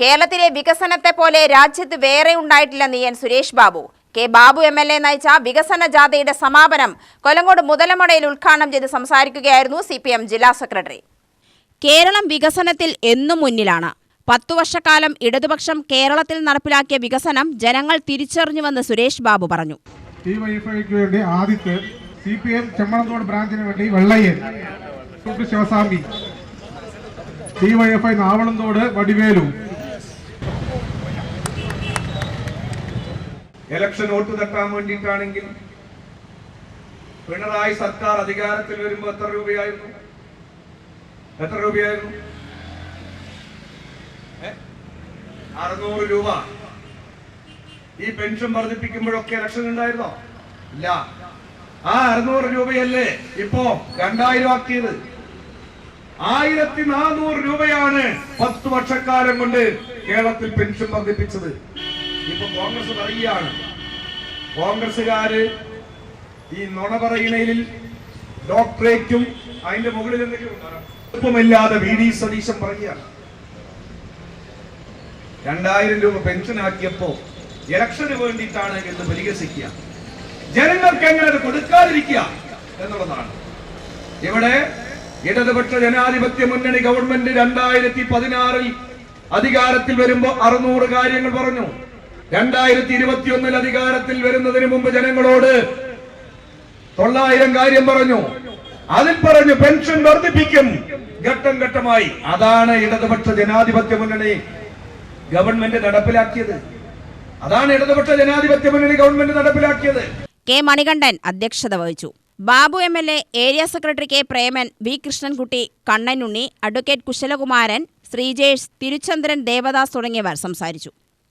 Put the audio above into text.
കേരളത്തിലെ വികസനത്തെ പോലെ രാജ്യത്ത് വേറെ ഉണ്ടായിട്ടില്ലെന്ന് N Suresh Babu. K Babu M L A നയിച്ച വികസന ജാഥയുടെ സമാപനം കൊല്ലങ്കോട് മുതലമടയിൽ ഉദ്ഘാടനം ചെയ്ത് സംസാരിക്കുകയായിരുന്നു സി പി എം ജില്ലാ സെക്രട്ടറി. കേരളം വികസനത്തിൽ എന്നും മുന്നിലാണ്. പത്തു വർഷക്കാലം ഇടതുപക്ഷം കേരളത്തിൽ നടപ്പിലാക്കിയ വികസനം ജനങ്ങൾ തിരിച്ചറിഞ്ഞുവെന്ന് സുരേഷ് ബാബു പറഞ്ഞു. ഈ വൈഫൈക്ക് വേണ്ടി ആദ്യത്തെ സി പി എം ചെമ്മണത്തോട് ബ്രാഞ്ചിന് വേണ്ടി വെള്ളയ്യൻ തൊട്ട് Sivasami. D Y F I Navalanthode Vadivelu. Election vote തട്ടാൻ വേണ്ടിയിട്ടാണെങ്കിൽ പിണറായി സർക്കാർ അധികാരത്തിൽ വരുമ്പോൾ എത്ര രൂപയായിരുന്നു? എത്ര രൂപയായിരുന്നു? അറുന്നൂറ് രൂപ. ഈ പെൻഷൻ വർദ്ധിപ്പിക്കുമ്പോഴൊക്കെ ഇലക്ഷൻ ഉണ്ടായിരുന്നോ? ഇല്ല. ആ അറുന്നൂറ് രൂപയല്ലേ ഇപ്പോ രണ്ടായിരം ആക്കിയത്. ആയിരത്തി നാനൂറ് രൂപയാണ് പത്ത് വർഷക്കാലം കൊണ്ട് കേരളത്തിൽ പെൻഷൻ വർദ്ധിപ്പിച്ചത്. ഇപ്പൊ കോൺഗ്രസ് പറയുകയാണ്. കോൺഗ്രസുകാര് ഈ നുണ പറയുന്നതിൽ ഡോക്ടറേറ്റും അതിന്റെ മുകളിൽ എന്തെങ്കിലും വി ഡി സതീശൻ പറയുകയാണ്. രണ്ടായിരം രൂപ പെൻഷൻ ആക്കിയപ്പോ ഇലക്ഷന് വേണ്ടിയിട്ടാണ് എന്ന് പരിഹസിക്കുക. ജനങ്ങൾക്ക് എങ്ങനെ കൊടുക്കാതിരിക്കുക എന്നുള്ളതാണ്. ഇവിടെ ഇടതുപക്ഷ ജനാധിപത്യ മുന്നണി ഗവൺമെന്റ് രണ്ടായിരത്തി പതിനാറിൽ അധികാരത്തിൽ വരുമ്പോ അറുന്നൂറ് കാര്യങ്ങൾ പറഞ്ഞു. രണ്ടായിരത്തി ഇരുപത്തിയൊന്നിൽ അധികാരത്തിൽ വരുന്നതിന് മുമ്പ് ജനങ്ങളോട് തൊള്ളായിരം കാര്യം പറഞ്ഞു. അതിൽ പറഞ്ഞു പെൻഷൻ വർദ്ധിപ്പിക്കും. ഘട്ടം ഘട്ടമായി. അതാണ് ഇടതുപക്ഷ ജനാധിപത്യ മുന്നണി ഗവൺമെന്റ് നടപ്പിലാക്കിയത്. അതാണ് ഇടതുപക്ഷ ജനാധിപത്യ മുന്നണി ഗവൺമെന്റ് നടപ്പിലാക്കിയത്. കെ മണികണ്ഠൻ അധ്യക്ഷത വഹിച്ചു. Babu M L A area secretary K Preman V Krishnankutty Kannanunni advocate Kusalakumaran Sreejesh Thiruchandran Devadas തുടങ്ങിയവർ സംസാരിച്ചു.